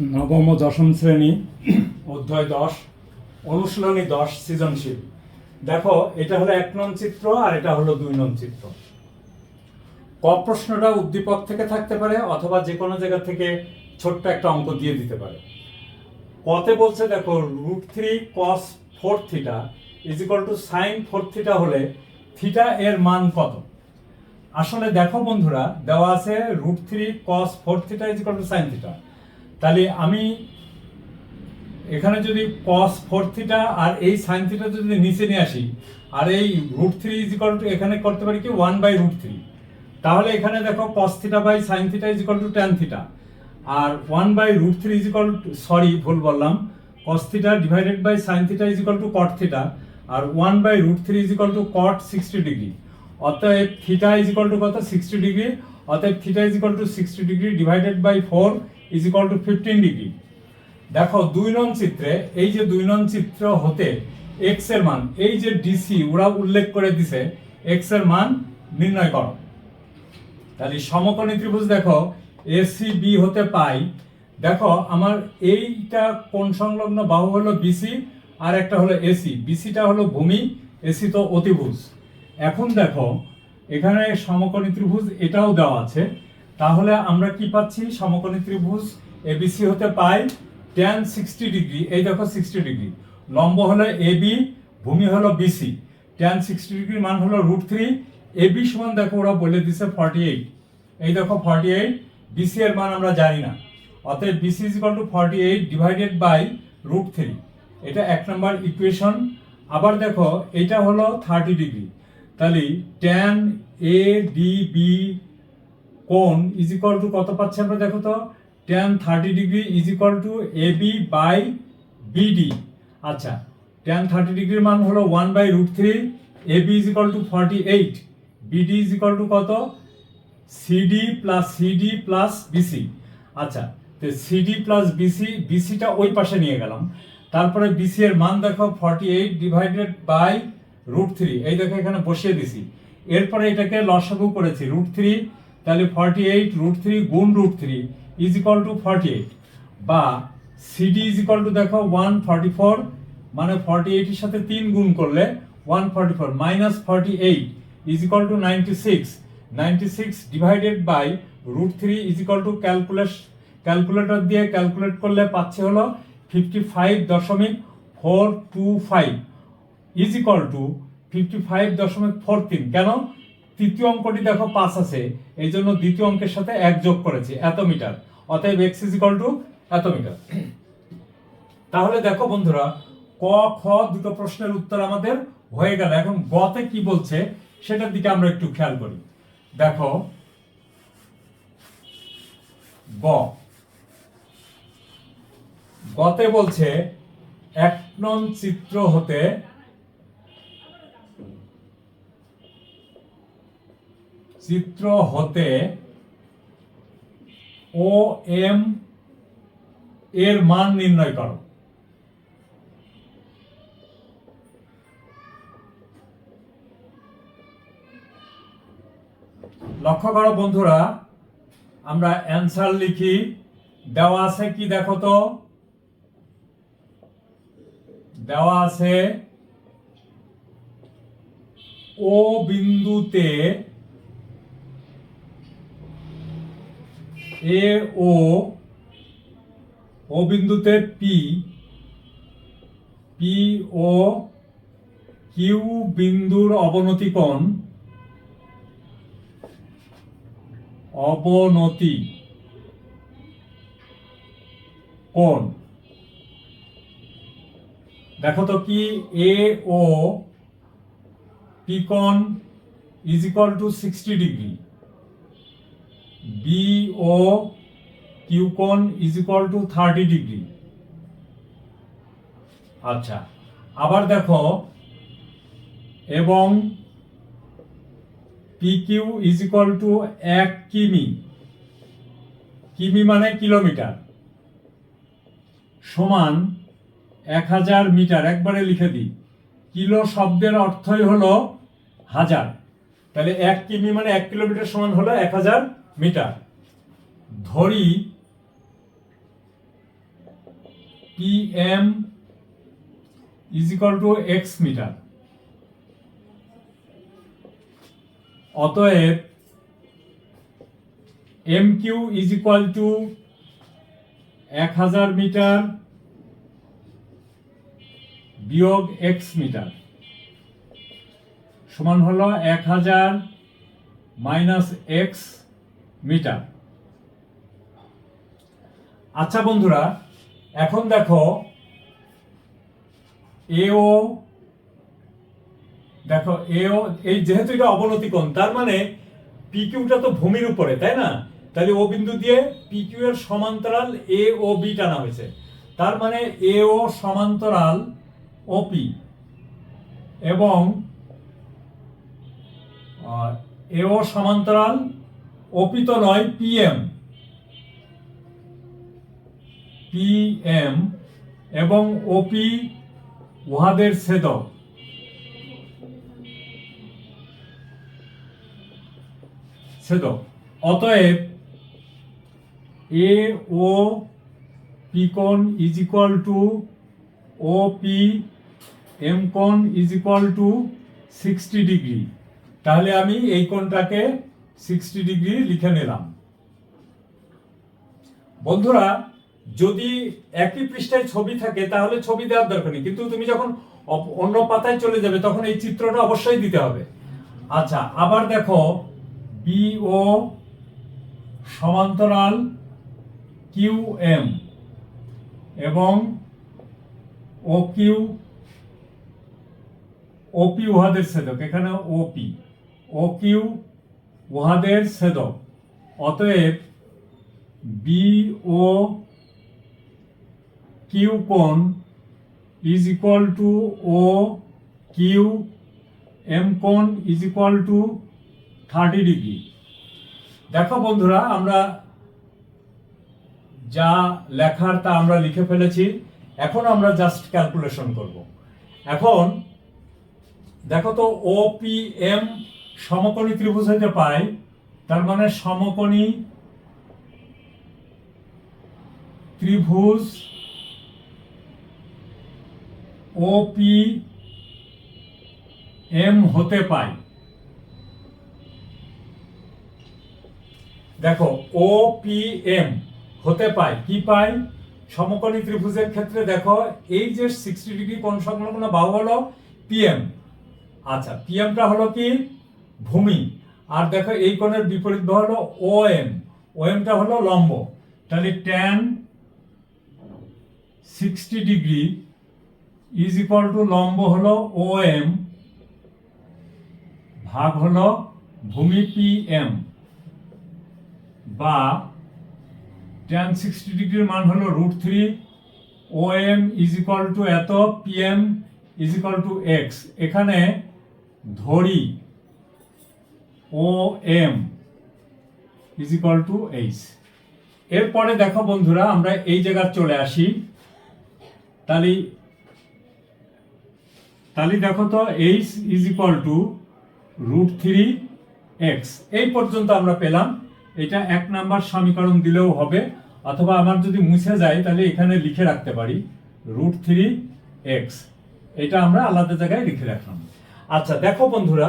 নবম ও দশম শ্রেণি, অধ্যায় দশ, অনুশীলনী দশ, সৃজনশীল। দেখো, এটা হলো এক নং চিত্র আর এটা হলো দুই নং চিত্র। ক প্রশ্নটা উদ্দীপক থেকে থাকতে পারে অথবা যে কোনো জায়গা থেকে ছোট্ট একটা অঙ্ক দিয়ে দিতে পারে। কতে বলছে, দেখো root three cos four theta is equal to sine four theta হলে থিটা এর মান কত? আসলে দেখো বন্ধুরা, দেওয়া আছে root three cos four theta is equal to sine theta তাহলে আমি এখানে যদি কস ফোর থিটা আর এই সাইন থিটা যদি নিচে নিয়ে আসি, আর এই root three is equal to এখানে করতে পারি কি? ওয়ান বাই রুট থ্রি তাহলে এখানে দেখো cos theta by sine theta is equal to tan theta R one by root three is equal to sorry ভুল বললাম। Cos theta divided by sine theta is equal to cot theta R one by root three is equal to cot sixty degree অতএব theta is equal to কত? Sixty degree অতএব theta is equal to sixty degree divided by four is equal to fifteen degree দেখো, দুই নং চিত্রে, এই যে দুই নং চিত্র হতে এক্সের মান, এই যে ডিসি ওরা উল্লেখ করে দিছে এক্সের মান নির্ণয় করো। তাহলে সমকোণী ত্রিভুজ দেখো এসি বি হতে পাই। দেখো, আমার এইটা কোণ সংলগ্ন বাহু হলো বিসি আর একটা হলো এসি বিসিটা হলো ভূমি এসি তো অতিভুজ। এখন দেখো, এখানে সমকোণী ত্রিভুজ এটাও দেওয়া আছে। তাহলে আমরা কি পাচ্ছি? সমকোণী ত্রিভুজ এবিসি হতে পাই ট্যান সিক্সটি ডিগ্রি এই দেখো সিক্সটি ডিগ্রি লম্ব হলো এবি ভূমি হলো বিসি ট্যান সিক্সটি ডিগ্রি মান হলো রুট থ্রি এবি সমান দেখো ওরা বলে দিছে ফর্টি এইট এই দেখো ফর্টি এইট বিসি এর মান আমরা জানি না। অতএব BC is equal to forty eight divided by root three এটা এক নম্বর ইকুয়েশন আবার দেখো, এটা হলো থার্টি ডিগ্রি তাহলে ট্যান এ ডি বি কোণ ইজ ইকুয়াল টু কত পাচ্ছি আমরা দেখো তো? Tan thirty degree is equal to A B by BD আচ্ছা ট্যান থার্টি ডিগ্রির মান হলো one by root three A B is equal to forty eight BD is equal to কত? CD plus CD plus BC আচ্ছা তো CD plus BC বিসিটা ওই পাশে নিয়ে গেলাম। তারপরে বিসি এর মান দেখো forty eight divided by root three এই দেখো এখানে বসিয়ে দিছি। এরপরে এটাকে লসাগু করেছি রুট থ্রি তাহলে ফর্টি এইট রুট থ্রি গুণ root three is equal to forty eight বা সিডি ইজ ইকাল টু দেখো ওয়ান ফর্টি ফোর মানে ফর্টি এইটের সাথে তিন গুণ করলে one forty four minus forty eight is equal to ninety six ninety six divided by root three is equal to ক্যালকুলেশ calculator দিয়ে calculate করলে পাচ্ছে হলো ফিফটি ফাইভ দশমিক four two five is equal to fifty five দশমিক four তিন কেন? তৃতীয় অঙ্কটি দেখো পাঁচ আছে। এই জন্য দ্বিতীয় অঙ্কের সাথে এক যোগ করেছি, এত মিটার। অতএব এক্স ইজ ইকাল টু এত মিটার। তাহলে দেখো বন্ধুরা, ক, খ দুটো প্রশ্নের উত্তর আমাদের হয়ে গেল। এখন গতে কি বলছে সেটার দিকে আমরা একটু খেয়াল করি। দেখো, গ। গতে বলছে, এক নং চিত্র হতে চিত্র হতে ও এম এর মান নির্ণয় করো লক্ষ্য করো বন্ধুরা, আমরা অ্যান্সার লিখি, দেওয়া আছে কি দেখো তো? দেওয়া আছে ও বিন্দুতে এ ও ও বিন্দুতে পি পি ও কিউ বিন্দুর অবনতি কোণ অবনতি কোণ। দেখো তো কি A O P is equal to sixty degree B O Q কোণ is equal to thirty degree আচ্ছা আবার দেখো, এবং P Q is equal to এক কিমি। কিমি মানে কিলোমিটার। সমান এক হাজার মিটার। একবারে লিখে দিই। কিলো শব্দের অর্থই হলো হাজার। তাহলে এক কিমি মানে এক কিলোমিটার সমান হলো এক হাজার মিটার। ধরি P M is equal to X metre. অতএব M Q is equal to এক হাজার মিটার বিয়োগ এক্স মিটার। সমান হলো এক হাজার মাইনাস এক্স মিটার। আচ্ছা বন্ধুরা, এখন দেখো, এও দেখো, এও, এই যেহেতু এটা অবনতি কোণ, তার মানে পিকিউটা তো ভূমির উপরে, তাই না? তাহলে ও বিন্দু দিয়ে পিকিউ এর সমান্তরাল এ ও বি টানা হয়েছে। তার মানে এ ও সমান্তরাল ওপি এবং এ ও সমান্তরাল ওপি তো নয় পিএম পিএম এবং ওপি উহাদের ছেদক। ছেদক। অতএব এ ও পি কোণ is equal to O P M কোণ is equal to sixty degree তাহলে আমি এই কোণটাকে সিক্সটি ডিগ্রি লিখে নিলাম। বন্ধুরা, যদি একই পৃষ্ঠায় ছবি থাকে, তাহলে ছবি দেওয়ার দরকার নেই। কিন্তু তুমি যখন অন্য পাতায় চলে যাবে, তখন এই চিত্রটা অবশ্যই দিতে হবে। আচ্ছা আবার দেখো বিও সমান্তরাল কিউ এম এবং ও কিউ ওপি উহাদের ছেদক। এখানে ওপি ও কিউ উহাদের ছেদক। অতএব বি ও কিউ কোণ is equal to O Q M কোণ is equal to thirty degree দেখো বন্ধুরা, আমরা যা লেখার তা আমরা লিখে ফেলেছি, এখন আমরা জাস্ট ক্যালকুলেশন করব। এখন দেখো তো ও পি এম সমকোণী ত্রিভুজ হইতে পাই, তার মানে সমকোণী ত্রিভুজ ও পি এম হতে পায় দেখো ও পি এম হতে পায় কি পায় সমকোণী ত্রিভুজের ক্ষেত্রে দেখো, এই যে সিক্সটি ডিগ্রি কোণ সংলগ্ন বাহু হলো পিএম আচ্ছা পিএমটা হলো কি? ভূমি। আর দেখো এই কোণের বিপরীত হলো ও এম ও এমটা হলো লম্ব। তাহলে tan sixty degree is equal to লম্ব হলো ও এম ভাগ হলো ভূমি পি এম বা ট্যান সিক্সটি ডিগ্রির মান হলো root three O M is equal to এত P M is equal to X এখানে ধরি O M is equal to H এরপরে দেখো বন্ধুরা, আমরা এই জায়গায় চলে আসি। তাহলে তাহলে দেখো তো H is equal to root three X এই পর্যন্ত আমরা পেলাম। এটা এক নাম্বার সমীকরণ দিলেও হবে। অথবা আমার যদি মুছে যায়, তাহলে এখানে লিখে রাখতে পারি। রুট থ্রি এক্স এটা আমরা আলাদা জায়গায় লিখে রাখলাম। আচ্ছা দেখো বন্ধুরা,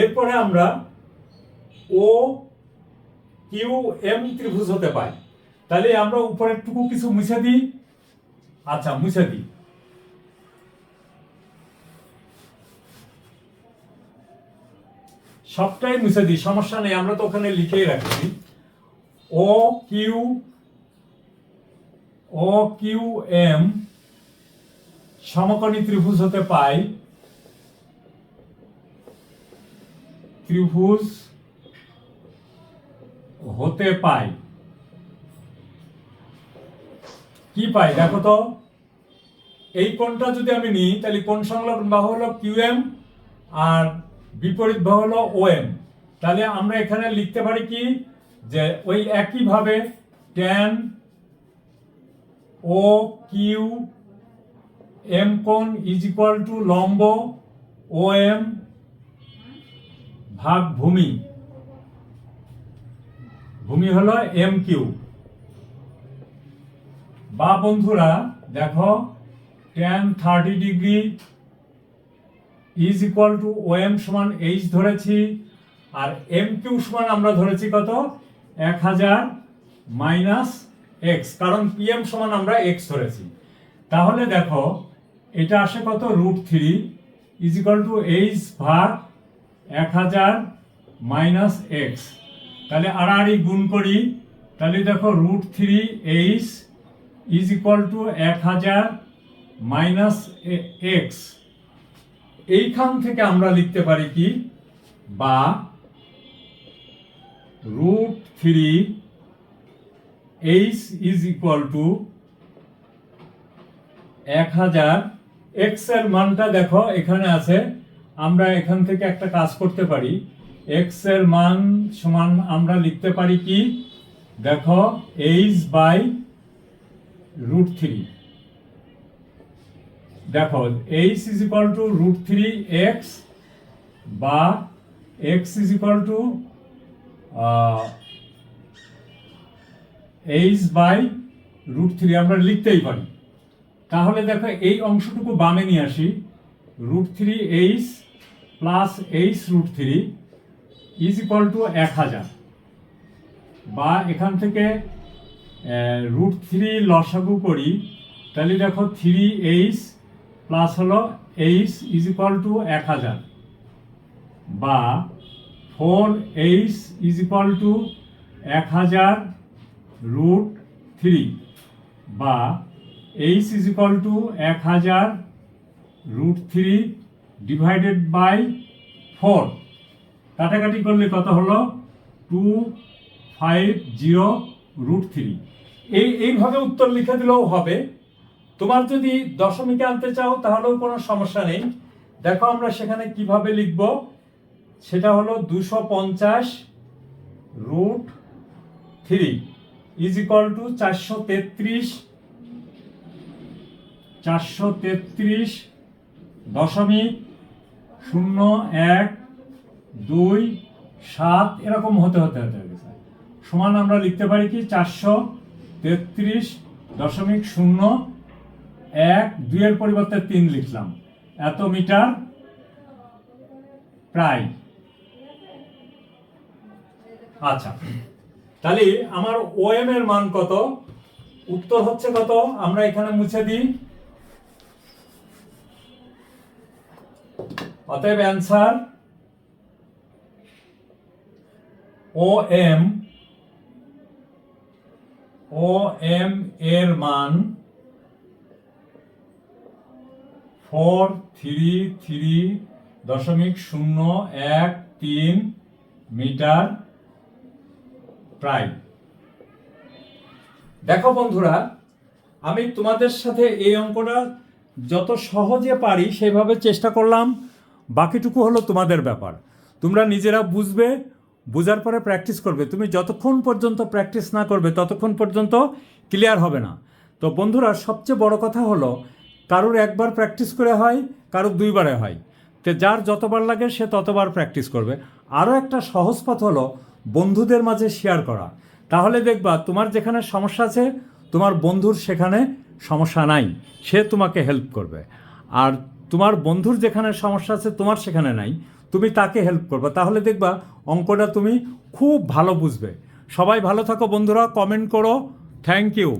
এরপরে আমরা ও কিউ এম ত্রিভুজ হতে পাই তাহলে আমরা উপরের টুকু কিছু মুছে দিই। আচ্ছা মুছে দিই। সবটাই মুছে দিই, সমস্যা নেই, আমরা তো ওখানে লিখেই রাখছি। O Q O Q M সমকোণী ত্রিভুজ হতে পাই ত্রিভুজ হতে পাই। কি পাই? দেখো তো। এই কোণটা যদি আমি নিই, তাহলে কোণ সংলগ্ন বাহু হলো কিউ এম আর বিপরীত বাহু হলো ও এম তাহলে আমরা এখানে লিখতে পারি কি? যে ওই একইভাবে ট্যান ও কিউ এম কোণ ইজ ইকুয়াল টু লম্ব ও এম ভাগ ভূমি ভূমি হলো এম কিউ বা বন্ধুরা, দেখো tan thirty degree is equal to O M সমান এইচ ধরেছি, আর এম কিউ সমান আমরা ধরেছি কত? এক হাজার মাইনাস এক্স কারণ পিএম সমান আমরা এক্স ধরেছি। তাহলে দেখো, এটা আসে কত? Root three is equal to H ভাগ এক হাজার মাইনাস এক্স তাহলে আড়াআড়ি গুণ করি। তাহলে দেখো root three H is equal to এক হাজার মাইনাস এক্স এইখান থেকে আমরা লিখতে পারি কি? বা root three H is equal to এক হাজার এক্সের মানটা দেখো, এখানে আছে। আমরা এখান থেকে একটা কাজ করতে পারি। এক্সের মান সমান আমরা লিখতে পারি কি? দেখো এইচ বাই রুট থ্রি দেখো H is equal to root three X বা X is equal to H by root three আমরা লিখতেই পারি। তাহলে দেখো, এই অংশটুকু বামে নিয়ে আসি। Root three H plus H root three is equal to এক হাজার। বা এখান থেকে রুট থ্রি লসাগু করি, তাহলে দেখো থ্রি এইচ প্লাস হলো এইচ ইজ ইকুয়াল টু এক হাজার। বা four H is equal to এক হাজার রুট থ্রি বা এইচ ইজ ইকুয়াল টু এক হাজার root three divided by four কাটাকাটি করলে কত হলো? Two five zero root three এই, এইভাবে উত্তর লিখে দিলেও হবে। তোমার যদি দশমিকে আনতে চাও, তাহলেও কোনো সমস্যা নেই। দেখো আমরা সেখানে কীভাবে লিখব? সেটা হলো দুশো পঞ্চাশ root three is equal to চারশো তেত্রিশ চারশো তেত্রিশ দশমিক শূন্য এক দুই, সাত, এরকম হতে হতে হতে স্যার। সমান আমরা লিখতে পারি কি? চারশো তেত্রিশ দশমিক শূন্য এক, দুইয়ের পরিবর্তে তিন লিখলাম। এত মিটার প্রায়। আচ্ছা তাহলে আমার ওএম এর মান কত? উত্তর হচ্ছে কত? আমরা এখানে মুছে দিই। অতএব answer O M O M এর মান ফোর থ্রি থ্রি দশমিক শূন্য এক তিন মিটার প্রায়। দেখো বন্ধুরা, আমি তোমাদের সাথে এই অঙ্কটা যত সহজে পারি সেভাবে চেষ্টা করলাম, বাকিটুকু হলো তোমাদের ব্যাপার। তোমরা নিজেরা বুঝবে বুঝার পরে প্র্যাকটিস করবে। তুমি যতক্ষণ পর্যন্ত প্র্যাকটিস না করবে, ততক্ষণ পর্যন্ত ক্লিয়ার হবে না। তো বন্ধুরা, সবচেয়ে বড় কথা হলো, কারোর একবার প্র্যাকটিস করে হয়, কারোর দুইবারে হয়। তো যার যতবার লাগে, সে ততবার প্র্যাকটিস করবে। আরও একটা সহজ পথ হলো, বন্ধুদের মাঝে শেয়ার করা। তাহলে দেখবা, তোমার যেখানে সমস্যা আছে, তোমার বন্ধুর সেখানে সমস্যা নাই। সে তোমাকে হেল্প করবে। আর তোমার বন্ধুর যেখানে সমস্যা আছে, তোমার সেখানে নাই। তুমি তাকে হেল্প করবে। তাহলে দেখবা অঙ্কটা তুমি খুব ভালো বুঝবে। সবাই ভালো থাকো বন্ধুরা কমেন্ট করো। Thank you